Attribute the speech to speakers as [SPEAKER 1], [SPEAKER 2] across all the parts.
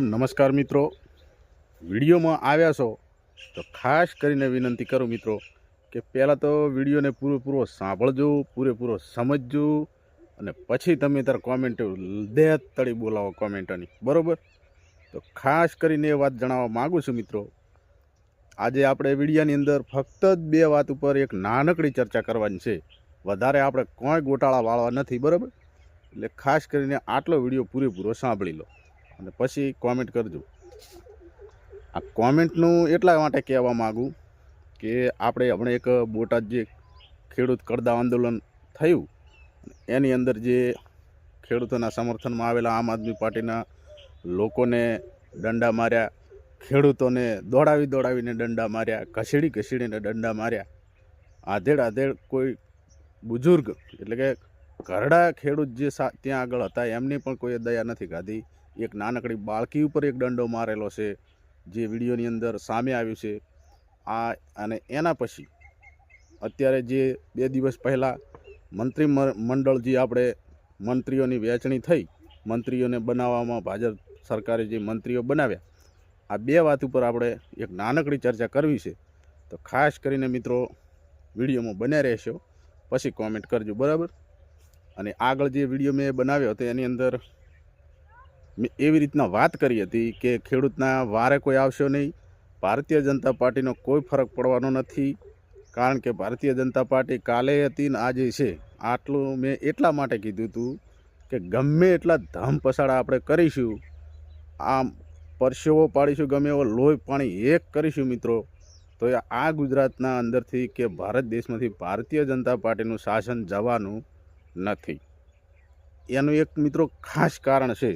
[SPEAKER 1] રામ, નમસ્કાર મિત્રો. વિડીયોમાં આવ્યા છો, તો ખાસ કરીને વિનંતી કરું મિત્રો, કે પહેલાં તો વિડીયોને પૂરેપૂરો સાંભળજો, પૂરેપૂરો સમજજો, અને પછી તમે તાર કોમેન્ટ દેહ તળી બોલાવો કોમેન્ટની બરાબર? તો ખાસ કરીને એ વાત જણાવવા માગું છું મિત્રો. આજે આપણે વિડીયાની અંદર ફક્ત જ બે વાત ઉપર એક નાનકડી ચર્ચા કરવાની છે. વધારે આપણે કોઈ ગોટાળા વાળવા નથી, બરાબર? એટલે ખાસ કરીને આટલો વીડિયો પૂરેપૂરો સાંભળી લો. અને પછી કોમેન્ટ કરજો. આ કોમેન્ટનું એટલા માટે કહેવા માગું કે આપણે હમણાં એક બોટાદ જે ખેડૂત કરદા આંદોલન થયું, એની અંદર જે ખેડૂતોના સમર્થનમાં આવેલા આમ આદમી પાર્ટીના લોકોને દંડા માર્યા, ખેડૂતોને દોડાવી દોડાવીને દંડા માર્યા, ઘસેડી ઘસેડીને દંડા માર્યા. આધેડ આધેડ કોઈ બુઝુર્ગ એટલે કે ઘરડા ખેડૂત જે ત્યાં આગળ હતા, એમની પણ કોઈ દયા નથી ખાધી એક નાનકડી બાળકી ઉપર એક દંડો મારેલો છે, જે વિડીયોની અંદર સામે આવ્યું છે. આ અને એના પછી અત્યારે જે બે દિવસ પહેલાં મંત્રી મંડળ જે આપણે મંત્રીઓની વહેંચણી થઈ, મંત્રીઓને બનાવવામાં ભાજપ સરકારે જે મંત્રીઓ બનાવ્યા, આ બે વાત ઉપર આપણે એક નાનકડી ચર્ચા કરવી છે. તો ખાસ કરીને મિત્રો, વિડીયોમાં બન્યા રહેશો, પછી કોમેન્ટ કરજો, બરાબર? અને આગળ જે વીડિયો મેં બનાવ્યો હતો, એની અંદર એવી રીતના વાત કરી હતી કે ખેડૂતના વારે કોઈ આવશો નહીં. ભારતીય જનતા પાર્ટીનો કોઈ ફરક પડવાનો નથી, કારણ કે ભારતીય જનતા પાર્ટી કાલે હતી ને આજે છે. આટલું મેં એટલા માટે કીધું હતું કે ગમે એટલા ધમ પસાડા આપણે કરીશું, આમ પરસેવો પાડીશું, ગમે એવો લોહી પાણી એક કરીશું મિત્રો, તો એ આ ગુજરાતના અંદરથી કે ભારત દેશમાંથી ભારતીય જનતા પાર્ટીનું શાસન જવાનું નથી. એનું એક મિત્રો ખાસ કારણ છે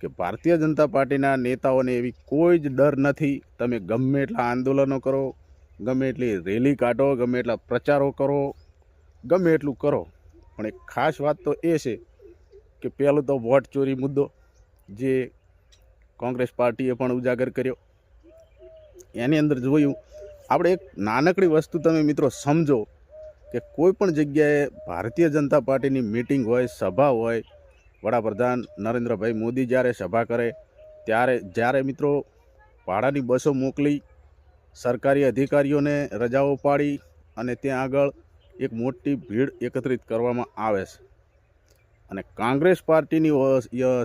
[SPEAKER 1] કે ભારતીય જનતા પાર્ટીના નેતાઓને એવી કોઈ જ ડર નથી. તમે ગમે એટલા આંદોલનો કરો, ગમે એટલી રેલી કાઢો, ગમે એટલા પ્રચારો કરો, ગમે એટલું કરો. પણ એક ખાસ વાત તો એ છે કે પહેલું તો વોટ ચોરી મુદ્દો જે કોંગ્રેસ પાર્ટીએ પણ ઉજાગર કર્યો. એની અંદર જોયું, આપણે એક નાનકડી વસ્તુ તમે મિત્રો સમજો કે કોઈ પણ જગ્યાએ ભારતીય જનતા પાર્ટીની મિટિંગ હોય, સભા હોય વડાપ્રધાન નરેન્દ્રભાઈ મોદી જ્યારે સભા કરે, ત્યારે જ્યારે મિત્રો ભાડાની બસો મોકલી, સરકારી અધિકારીઓને રજાઓ પાડી અને ત્યાં આગળ એક મોટી ભીડ એકત્રિત કરવામાં આવે છે. અને કોંગ્રેસ પાર્ટીની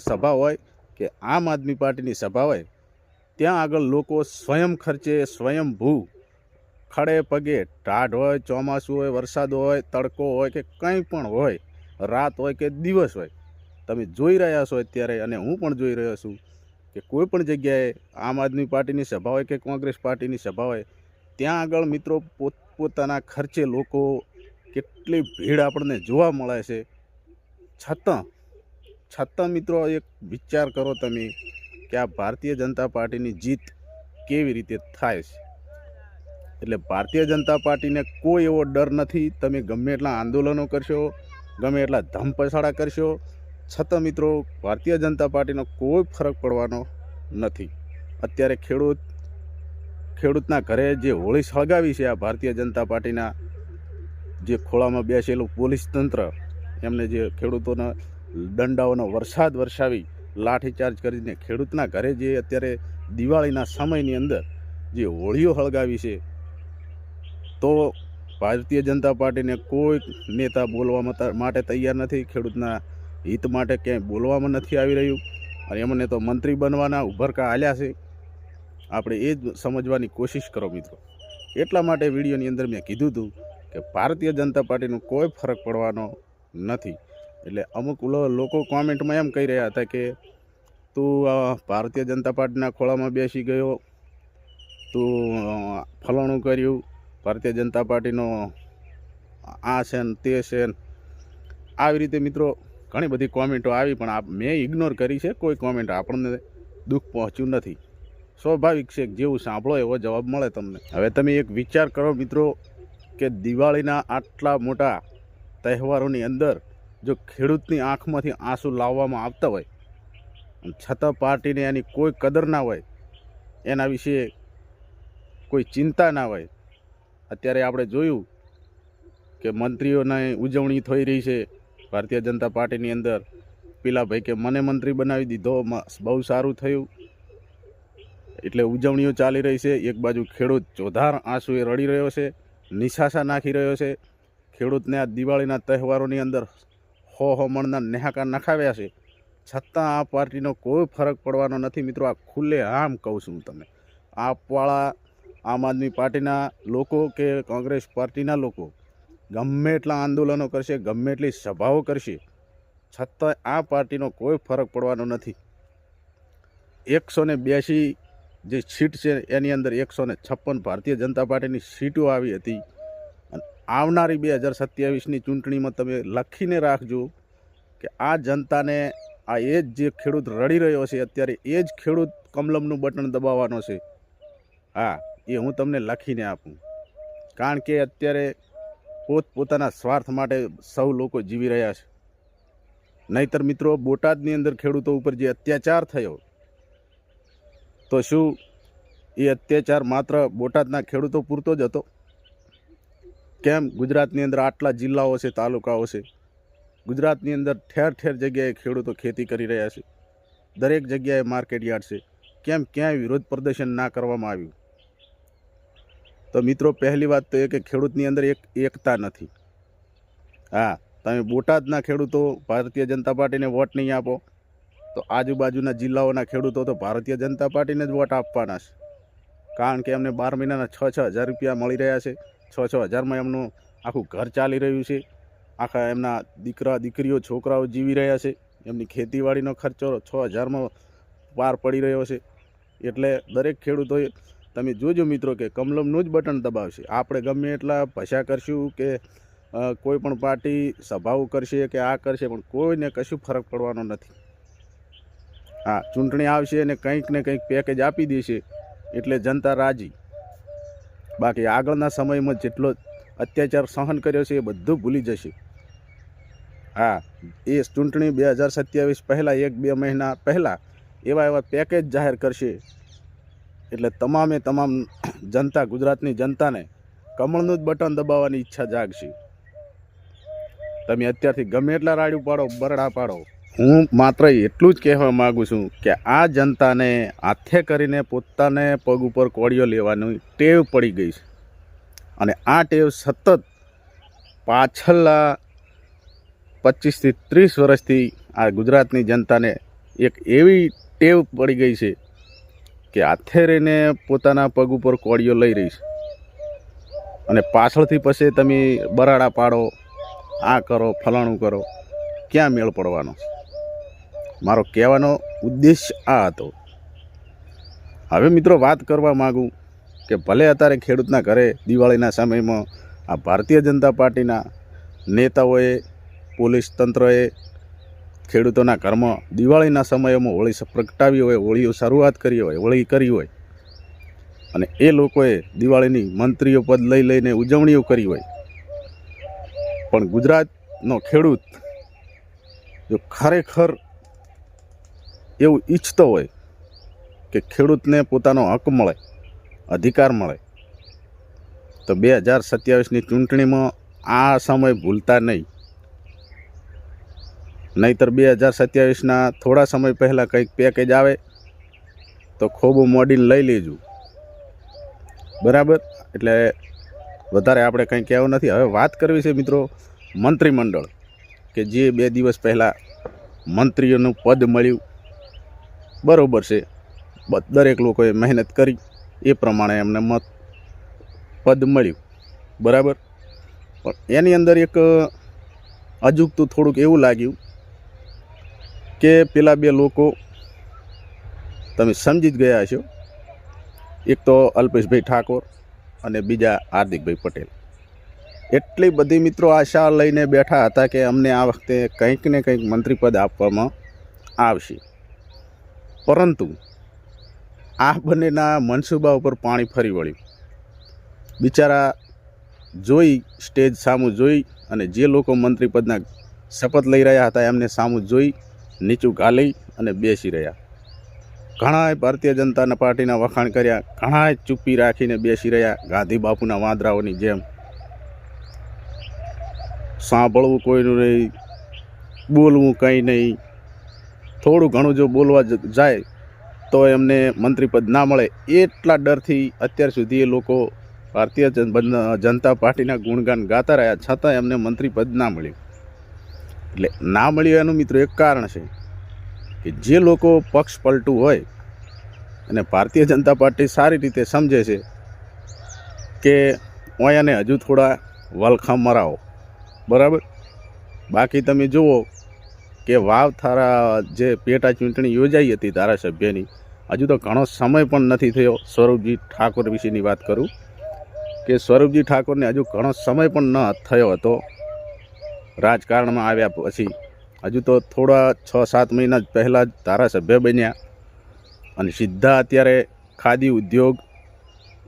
[SPEAKER 1] સભા હોય કે આમ આદમી પાર્ટીની સભા હોય, ત્યાં આગળ લોકો સ્વયં ખર્ચે સ્વયંભૂ ખડે પગે ટાઢ હોય, ચોમાસું હોય, વરસાદ હોય, તડકો હોય કે કંઈ પણ હોય, રાત હોય કે દિવસ હોય તમે જોઈ રહ્યા છો અત્યારે અને હું પણ જોઈ રહ્યો છું કે કોઈ પણ જગ્યાએ આમ આદમી પાર્ટીની સભા હોય કે કોંગ્રેસ પાર્ટીની સભા હોય, ત્યાં આગળ મિત્રો પોતપોતાના ખર્ચે લોકો કેટલી ભીડ આપણને જોવા મળે છે. છતાં છતાં મિત્રો એક વિચાર કરો તમે કે આ ભારતીય જનતા પાર્ટીની જીત કેવી રીતે થાય છે. એટલે ભારતીય જનતા પાર્ટીને કોઈ એવો ડર નથી, તમે ગમે એટલા આંદોલનો કરશો, ગમે એટલા ધમપછાડા કરશો છતાં મિત્રો, ભારતીય જનતા પાર્ટીનો કોઈ ફરક પડવાનો નથી. અત્યારે ખેડૂત, ખેડૂતના ઘરે જે હોળી સળગાવી છે આ ભારતીય જનતા પાર્ટીના જે ખોળામાં બેસેલું પોલીસ તંત્ર, એમને જે ખેડૂતોના દંડાઓનો વરસાદ વરસાવી લાઠીચાર્જ કરીને ખેડૂતના ઘરે જે અત્યારે દિવાળીના સમયની અંદર જે હોળીઓ સળગાવી છે, તો ભારતીય જનતા પાર્ટીને કોઈ નેતા બોલવા માટે તૈયાર નથી. ખેડૂતના હિત માટે ક્યાંય બોલવામાં નથી આવી રહ્યું. અને એમને તો મંત્રી બનવાના ઉભરકા હાલ્યા છે. આપણે એ જ સમજવાની કોશિશ કરો મિત્રો. એટલા માટે વિડીયોની અંદર મેં કીધું હતું કે ભારતીય જનતા પાર્ટીનો કોઈ ફરક પડવાનો નથી. એટલે અમુક લોકો કોમેન્ટમાં એમ કહી રહ્યા હતા કે, તું ભારતીય જનતા પાર્ટીના ખોળામાં બેસી ગયો. તું ફલાણું કર્યું. ભારતીય જનતા પાર્ટીનો આ છે ને તે છે આવી રીતે મિત્રો ઘણી બધી કોમેન્ટો આવી, પણ મેં ઇગ્નોર કરી છે, કોઈ કોમેન્ટ આપણને દુઃખ પહોંચ્યું નથી. સ્વાભાવિક છે જેવું સાંભળો એવો જવાબ મળે તમને. હવે તમે એક વિચાર કરો મિત્રો, કે દિવાળીના આટલા મોટા તહેવારોની અંદર જો ખેડૂતની આંખમાંથી આંસુ લાવવામાં આવતા હોય છતાં પાર્ટીને એની કોઈ કદર ના હોય, એના વિશે કોઈ ચિંતા ના હોય, અત્યારે આપણે જોયું કે મંત્રીઓની ઉજવણી થઈ રહી છે ભારતીય જનતા પાર્ટીની અંદર પીલા ભાઈ કે મને મંત્રી બનાવી દીધો બહુ સારું થયું. એટલે ઉજવણીઓ ચાલી રહી છે. એક બાજુ ખેડૂત જોધાર આંસુએ રડી રહ્યો છે, નિશાસા નાખી રહ્યો છે. ખેડૂતને આ દિવાળીના તહેવારોની અંદર હો હો મણના નેહાકા નખાવ્યા છે. છતાં આ પાર્ટીનો કોઈ ફરક પડવાનો નથી. મિત્રો, આ ખુલ્લે આમ કહું છું તમે આપવાળા આમ આદમી પાર્ટીના લોકો કે કોંગ્રેસ પાર્ટીના લોકો ગમે એટલા આંદોલનો કરશે, ગમે એટલી સભાઓ કરશે છતાં આ પાર્ટીનો કોઈ ફરક પડવાનો નથી. એકસો ને બ્યાસી જે સીટ છે, એની અંદર એકસો ને છપ્પન ભારતીય જનતા પાર્ટીની સીટો આવી હતી. અને આવનારી બે હજાર સત્યાવીસની ચૂંટણીમાં તમે લખીને રાખજો કે આ જનતાને આ એ જ જે ખેડૂત રડી રહ્યો છે, અત્યારે એ જ ખેડૂત કમલમનું બટન દબાવવાનો છે. હા, એ હું તમને લખીને આપું. કારણ કે અત્યારે પોત, પોતાના સ્વાર્થ માટે સૌ લોકો જીવી રહ્યા છે. નહીતર મિત્રો, બોટાદની અંદર ખેડૂતો ઉપર જે અત્યાચાર થયો, તો શું એ અત્યાચાર માત્ર બોટાદના ખેડૂતો પૂરતો જ હતો? કેમ ગુજરાતની અંદર આટલા જિલ્લાઓ છે, તાલુકાઓ છે? ગુજરાતની અંદર ઠેર ઠેર જગ્યાએ ખેડૂતો ખેતી કરી રહ્યા છે. દરેક જગ્યાએ માર્કેટ યાર્ડ છે. કેમ ક્યાંય વિરોધ પ્રદર્શન ના કરવામાં આવ્યું? તો મિત્રો, પહેલી વાત તો એ કે ખેડૂતની અંદર એક એકતા નથી. હા, તમે બોટાદના ખેડૂતો, ભારતીય જનતા પાર્ટીને વોટ નહીં આપો. તો આજુબાજુના જિલ્લાઓના ખેડૂતો તો ભારતીય જનતા પાર્ટીને જ વોટ આપવાના છે. કારણ કે એમને બાર મહિનાના છ છ હજાર રૂપિયા મળી રહ્યા છે. છ છ હજારમાં એમનું આખું ઘર ચાલી રહ્યું છે. આખા એમના દીકરા, દીકરીઓ, છોકરાઓ જીવી રહ્યા છે. એમની ખેતીવાડીનો ખર્ચો છ હજારમાં પાર પડી રહ્યો છે. એટલે દરેક ખેડૂતોએ તમે જોજો મિત્રો કે કમલમનું જ બટન દબાવશે. આપણે ગમે એટલા ભસા કરશું કે કોઈ પણ પાર્ટી સભાઓ કરશે કે આ કરશે, પણ કોઈને કશું ફરક પડવાનો નથી. હા, ચૂંટણી આવશે અને કંઈક ને કંઈક પેકેજ આપી દેશે, એટલે જનતા રાજી. બાકી આગળના સમયમાં જેટલો અત્યાચાર સહન કર્યો છે એ બધું ભૂલી જશે. હા, એ ચૂંટણી બે હજાર સત્યાવીસ પહેલાં, એક બે મહિના પહેલાં એવા એવા પેકેજ જાહેર કરશે. એટલે તમામે તમામ જનતા, ગુજરાતની જનતાને કમળનું જ બટન દબાવવાની ઈચ્છા જાગશે. તમે અત્યારથી ગમે એટલા રાડ્યું પાડો, બરડા પાડો. હું માત્ર એટલું જ કહેવા માગું છું કે આ જનતાને હાથે કરીને પોતાને પગ ઉપર કોળીઓ લેવાની ટેવ પડી ગઈ છે. અને આ ટેવ સતત પાછલા પચીસથી ત્રીસ વર્ષથી આ ગુજરાતની જનતાને એક એવી ટેવ પડી ગઈ છે કે હાથે રહીને પોતાના પગ ઉપર કોળીઓ લઈ રહી છે. અને પાછળથી પછી તમે બરાડા પાડો, આ કરો, ફલાણું કરો, ક્યાં મેળ પડવાનો? મારો કહેવાનો ઉદ્દેશ આ હતો. હવે મિત્રો વાત કરવા માગું કે ભલે અત્યારે ખેડૂતના ઘરે દિવાળીના સમયમાં આ ભારતીય જનતા પાર્ટીના નેતાઓએ, પોલીસ તંત્રએ ખેડૂતોના ઘરમાં દિવાળીના સમયમાં હોળી પ્રગટાવી હોય, હોળીઓ શરૂઆત કરી હોય, હોળી કરી હોય, અને એ લોકોએ દિવાળીની મંત્રીઓ પદ લઈ લઈને ઉજવણીઓ કરી હોય. પણ ગુજરાતનો ખેડૂત જો ખરેખર એવું ઈચ્છતો હોય કે ખેડૂતને પોતાનો હક મળે, અધિકાર મળે, તો બે હજાર સત્યાવીસની ચૂંટણીમાં આ સમય ભૂલતા નહીં. નહીતર બે હજાર સત્યાવીસના થોડા સમય પહેલાં કંઈક પેકેજ આવે, તો ખૂબ મોડીને લઈ લેજો. બરાબર? એટલે વધારે આપણે કંઈ કહેવું નથી. હવે વાત કરવી છે મિત્રો મંત્રીમંડળ, કે જે બે દિવસ પહેલાં મંત્રીઓનું પદ મળ્યું. બરાબર છે. દરેક લોકોએ મહેનત કરી. એ પ્રમાણે એમને મત, પદ મળ્યું. બરાબર? પણ એની અંદર એક અજુગતું થોડુંક એવું લાગ્યું કે પેલા બે લોકો તમે સમજી જ ગયા છો એક તો અલ્પેશભાઈ ઠાકોર અને બીજા હાર્દિકભાઈ પટેલ. એટલી બધી મિત્રો આશા લઈને બેઠા હતા કે અમને આ વખતે કંઈક ને કંઈક મંત્રીપદ આપવામાં આવશે. પરંતુ આ બંનેના મનસૂબા ઉપર પાણી ફરી વળ્યું. બિચારા જોઈ, સ્ટેજ સામું જોઈ અને જે લોકો મંત્રીપદના શપથ લઈ રહ્યા હતા એમને સામું જોઈ નીચું ગાલી અને બેસી રહ્યા. ઘણાએ ભારતીય જનતા પાર્ટીના વખાણ કર્યા, ઘણાએ ચૂપી રાખીને બેસી રહ્યા ગાંધી બાપુના વાંદરાઓની જેમ. સાંભળવું કોઈનું નહીં, બોલવું કંઈ નહીં. થોડું ઘણું જો બોલવા જાય, તો એમને મંત્રીપદ ના મળે. એટલા ડરથી અત્યાર સુધી એ લોકો ભારતીય જન- જનતા પાર્ટીના ગુણગાન ગાતા રહ્યા, છતાં એમને મંત્રીપદ ના મળ્યું. એટલે ના મળ્યું એનું મિત્રો એક કારણ છે કે જે લોકો પક્ષ પલટું હોય અને ભારતીય જનતા પાર્ટી સારી રીતે સમજે છે કે ઓયાને હજુ થોડા વલખા મરાવો. બરાબર? બાકી તમે જુઓ કે વાવ થારા જે પેટા ચૂંટણી યોજાઈ હતી ધારાસભ્યની, હજુ તો ઘણો સમય પણ નથી થયો સ્વરૂપજી ઠાકોર વિશેની વાત કરું કે સ્વરૂપજી ઠાકોરને હજુ ઘણો સમય પણ ન થયો હતો. રાજકારણમાં આવ્યા પછી હજુ તો થોડા છ સાત મહિના જ પહેલાં જ ધારાસભ્ય બન્યા અને સીધા અત્યારે ખાદી ઉદ્યોગ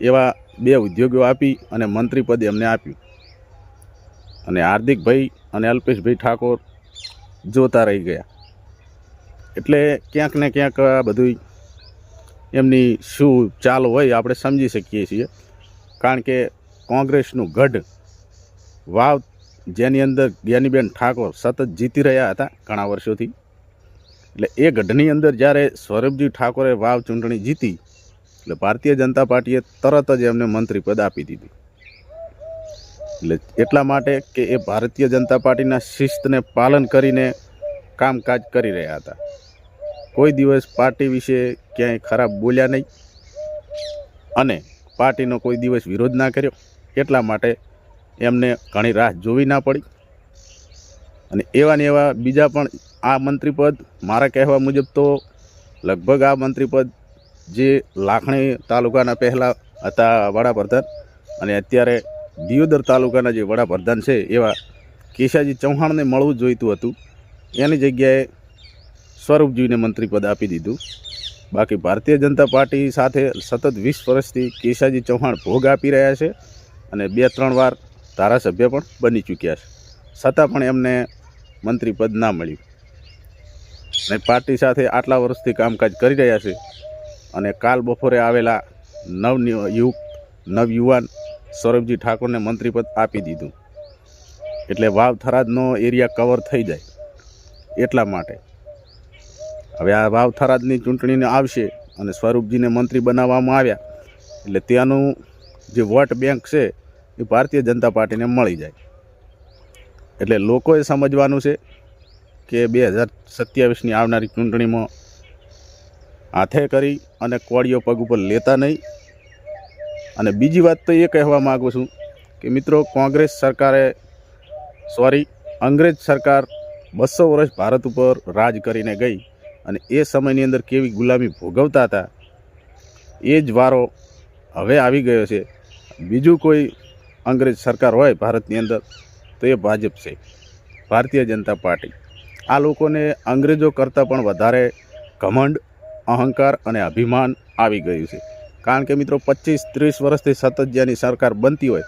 [SPEAKER 1] એવા બે ઉદ્યોગો આપી અને મંત્રીપદ એમને આપ્યું. અને હાર્દિકભાઈ અને અલ્પેશભાઈ ઠાકોર જોતા રહી ગયા. એટલે ક્યાંક ને ક્યાંક આ બધું એમની શું ચાલ હોય આપણે સમજી શકીએ છીએ. કારણ કે કોંગ્રેસનું ગઢ વાવ જેની અંદર જ્ઞાનીબેન ઠાકોર સતત જીતી રહ્યા હતા ઘણા વર્ષોથી. એટલે એ ગઢની અંદર જ્યારે સૌરભજી ઠાકોરે વાવ ચૂંટણી જીતી, એટલે ભારતીય જનતા પાર્ટીએ તરત જ એમને મંત્રીપદ આપી દીધું. એટલે એટલા માટે કે એ ભારતીય જનતા પાર્ટીના શિસ્તને પાલન કરીને કામકાજ કરી રહ્યા હતા. કોઈ દિવસ પાર્ટી વિશે ક્યાંય ખરાબ બોલ્યા નહીં અને પાર્ટીનો કોઈ દિવસ વિરોધ ના કર્યો. એટલા માટે એમને ઘણી રાહ જોવી ના પડી. અને એવા ને એવા બીજા પણ આ મંત્રીપદ મારા કહેવા મુજબ તો લગભગ આ મંત્રીપદ જે લાખણી તાલુકાના પહેલાં હતા વડાપ્રધાન અને અત્યારે દિયોદર તાલુકાના જે વડાપ્રધાન છે એવા કેશાજી ચૌહાણને મળવું જોઈતું હતું. એની જગ્યાએ સ્વરૂપજીને મંત્રીપદ આપી દીધું. બાકી ભારતીય જનતા પાર્ટી સાથે સતત વીસ વર્ષથી કેશાજી ચૌહાણ ભોગ આપી રહ્યા છે અને બે ત્રણ વાર ધારાસભ્ય પણ બની ચૂક્યા છે. છતાં પણ એમને મંત્રીપદ ના મળ્યું. અને પાર્ટી સાથે આટલા વર્ષથી કામકાજ કરી રહ્યા છે અને કાલ બપોરે આવેલા નવ યુવક નવયુવાન સૌરભજી ઠાકોરને મંત્રીપદ આપી દીધું. એટલે વાવ થરાદનો એરિયા કવર થઈ જાય એટલા માટે. હવે આ વાવ થરાદની ચૂંટણીને આવશે અને સ્વરૂપજીને મંત્રી બનાવવામાં આવ્યા. એટલે ત્યાંનું જે વોટ બેંક છે એ ભારતીય જનતા પાર્ટીને મળી જાય. એટલે લોકોએ સમજવાનું છે કે બે હજાર સત્યાવીસની આવનારી ચૂંટણીમાં હાથે કરી અને કોળીઓ પગ ઉપર લેતા નહીં. અને બીજી વાત તો એ કહેવા માગું છું કે મિત્રો, કોંગ્રેસ સરકારે, સોરી, અંગ્રેજ સરકાર બસો વર્ષ ભારત ઉપર રાજ કરીને ગઈ અને એ સમયની અંદર કેવી ગુલામી ભોગવતા હતા, એ જ વારો હવે આવી ગયો છે. બીજું કોઈ અંગ્રેજ સરકાર હોય ભારતની અંદર, તો એ ભાજપ છે. ભારતીય જનતા પાર્ટી. આ લોકોને અંગ્રેજો કરતાં પણ વધારે ઘમંડ, અહંકાર અને અભિમાન આવી ગયું છે. કારણ કે મિત્રો, પચીસ ત્રીસ વર્ષથી સતત જેની સરકાર બનતી હોય,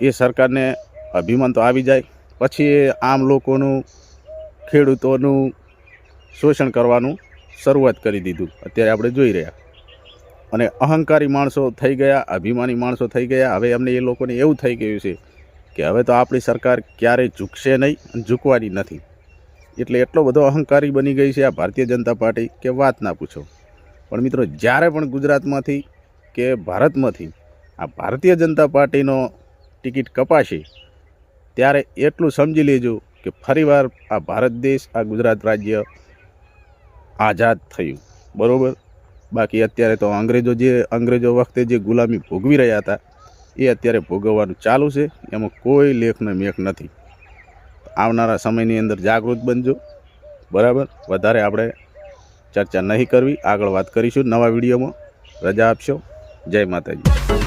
[SPEAKER 1] એ સરકારને અભિમાન તો આવી જાય. પછી એ આમ લોકોનું, ખેડૂતોનું શોષણ કરવાનું શરૂઆત કરી દીધું. અત્યારે આપણે જોઈ રહ્યા. અને અહંકારી માણસો થઈ ગયા, અભિમાની માણસો થઈ ગયા. હવે એમને એ લોકોને એવું થઈ ગયું છે કે હવે તો આપણી સરકાર ક્યારેય ઝૂકશે નહીં ઝૂકવાની નથી. એટલે એટલો બધો અહંકારી બની ગઈ છે આ ભારતીય જનતા પાર્ટી કે વાત ના પૂછો. પણ મિત્રો, જ્યારે પણ ગુજરાતમાંથી કે ભારતમાંથી આ ભારતીય જનતા પાર્ટીનો ટિકિટ કપાશે, ત્યારે એટલું સમજી લેજો કે ફરીવાર આ ભારત દેશ, આ ગુજરાત રાજ્ય આઝાદ થયું. બરાબર? બાકી અત્યારે તો અંગ્રેજો જે, અંગ્રેજો વખતે જે ગુલામી ભોગવી રહ્યા હતા, એ અત્યારે ભોગવવાનું ચાલુ છે. એમાં કોઈ લેખનો મેખ નથી. આવનારા સમયની અંદર જાગૃત બનજો. બરાબર? વધારે આપણે ચર્ચા નહીં કરવી. આગળ વાત કરીશું નવા વિડીયોમાં. રજા આપશો. જય માતાજી.